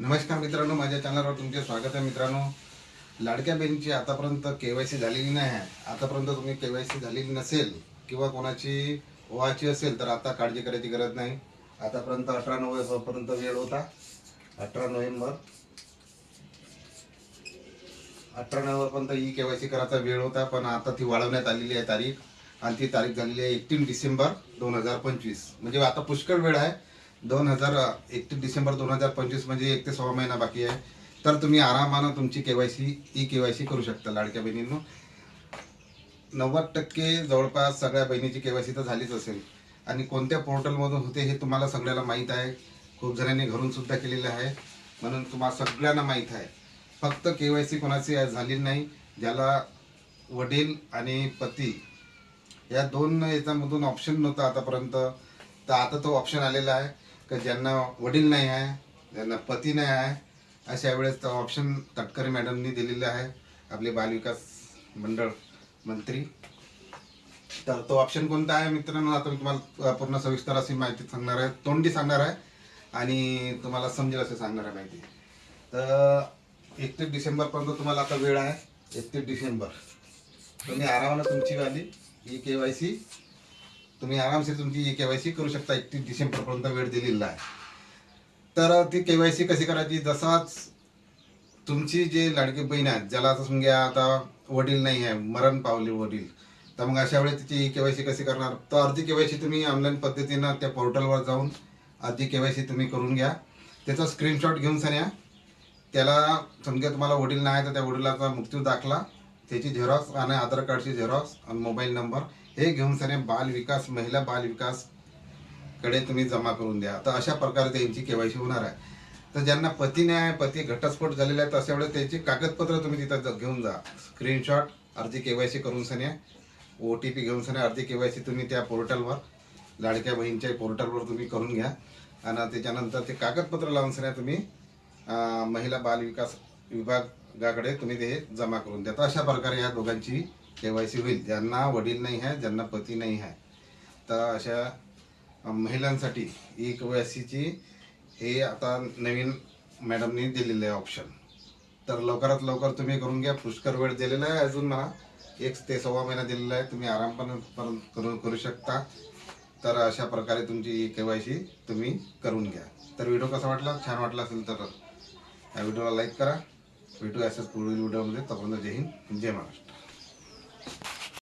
नमस्कार मित्रांनो माझ्या चॅनलवर तुमचे स्वागत आहे मित्रांनो. लाडक्या बहिणीची आतापर्यंत के वाय सी झालेली नाही आहे. आतापर्यंत तुम्ही के वाय सी झालेली नसेल किंवा कोणाची ओवाची असेल तर आता काळजी करायची गरज नाही. आतापर्यंत अठरा नोव्हेंबरपर्यंत वेळ होता. अठरा नोव्हेंबर. अठरा नोव्हेंबरपर्यंत ई के वाय सी करायचा वेळ होता पण आता ती वाढवण्यात आलेली आहे तारीख. आणि ती तारीख झालेली आहे एकतीस डिसेंबर दोन हजार पंचवीस. म्हणजे आता पुष्कळ वेळ आहे. दोन हजार एकतीस डिसेंबर दोन हजार पंचवीस म्हणजे एक ते सव्वा महिना बाकी आहे. तर तुम्ही आरामानं तुमची केवायसी ई केवायसी करू शकता लाडक्या बहिणींनो. नव्वद टक्के जवळपास सगळ्या बहिणीची केवायसी तर झालीच असेल. आणि कोणत्या पोर्टलमधून होते हे तुम्हाला सगळ्याला माहीत आहे. खूप जणांनी घरून सुद्धा केलेलं आहे. म्हणून तुम्हाला सगळ्यांना माहीत आहे. फक्त केवायसी कोणाची झाली झालेली नाही ज्याला वडील आणि पती या दोन याच्यामधून ऑप्शन नव्हतं आतापर्यंत. तर आता तो ऑप्शन आलेला आहे. का ज्यांना वडील नाही आहे ज्यांना पती नाही आहे अशा वेळेस तो ऑप्शन तटकरे मॅडमनी दिलेलं आहे. आपले बालविकास मंडळ मंत्री. तर तो ऑप्शन कोणता आहे मित्रांनो? आता मी तुम्हाला पूर्ण सविस्तर अशी माहिती सांगणार आहे. तोंडी सांगणार आहे आणि तुम्हाला समजेल असं सांगणार आहे माहिती. तर एकतीस डिसेंबरपर्यंत तुम्हाला आता वेळ आहे. एकतीस डिसेंबर. तुम्ही आरामानं तुमची वाली ई के वाय सी तुम्ही आरामशीर तुमची ई के वाय सी करू शकता एकतीस डिसेंबरपर्यंत वेळ दिलेला आहे. तर ती के वाय सी कशी करायची? जसाच तुमची जे लाडकी बहीण आहेत ज्याला आता समजा आता वडील नाही आहे मरण पावले वडील तर मग अशा वेळेस तिची के वाय सी कशी करणार? तर अर्धी के वाय सी तुम्ही ऑनलाईन पद्धतीनं त्या पोर्टलवर जाऊन अर्धी के वाय सी तुम्ही करून घ्या. त्याचा स्क्रीनशॉट घेऊन सन्या त्याला समजा तुम्हाला वडील नाही तर त्या वडिलाचा मृत्यू दाखला. त्याची झेरॉक्स आणि आधार कार्डची झेरॉक्स आणि मोबाईल नंबर हे घेऊन सने बाल विकास महिला बाल विकासकडे तुम्ही जमा करून द्या. तर अशा प्रकारे त्यांची केवायसी होणार आहे. तर ज्यांना पती नाही आहे पती घटस्फोट झालेला आहे तर अशा वेळेस त्याची कागदपत्र तुम्ही तिथं ज- घेऊन जा. स्क्रीनशॉट अर्धी केवायसी करून सने. ओ टी पी घेऊन सने अर्धी केवायसी तुम्ही त्या पोर्टलवर लाडक्या बहीणच्या पोर्टलवर तुम्ही करून घ्या. आणि त्याच्यानंतर ते कागदपत्र लावून सने तुम्ही महिला बाल विकास विभागाकडे तुम्ही ते जमा करून द्या. तर अशा प्रकारे या दोघांची केवायसी होईल. ज्यांना वडील नाही आहे ज्यांना पती नाही आहे तर अशा महिलांसाठी ई केवायसीची हे आता नवीन मॅडमनी दिलेलं आहे ऑप्शन तर लवकरात लवकर तुम्ही करून घ्या. पुष्कर वेळ दिलेला आहे अजून मला. एक ते सव्वा महिना दिलेला आहे. तुम्ही आरामपणे पण करू करू शकता. तर अशा प्रकारे तुमची के वाय सी तुम्ही करून घ्या. तर व्हिडिओ कसा वाटला? छान वाटला असेल तर या व्हिडिओला लाईक करा. भेटू अशाच पुढील व्हिडिओमध्ये. तोपर्यंत जय हिंद. जय महाराष्ट्र.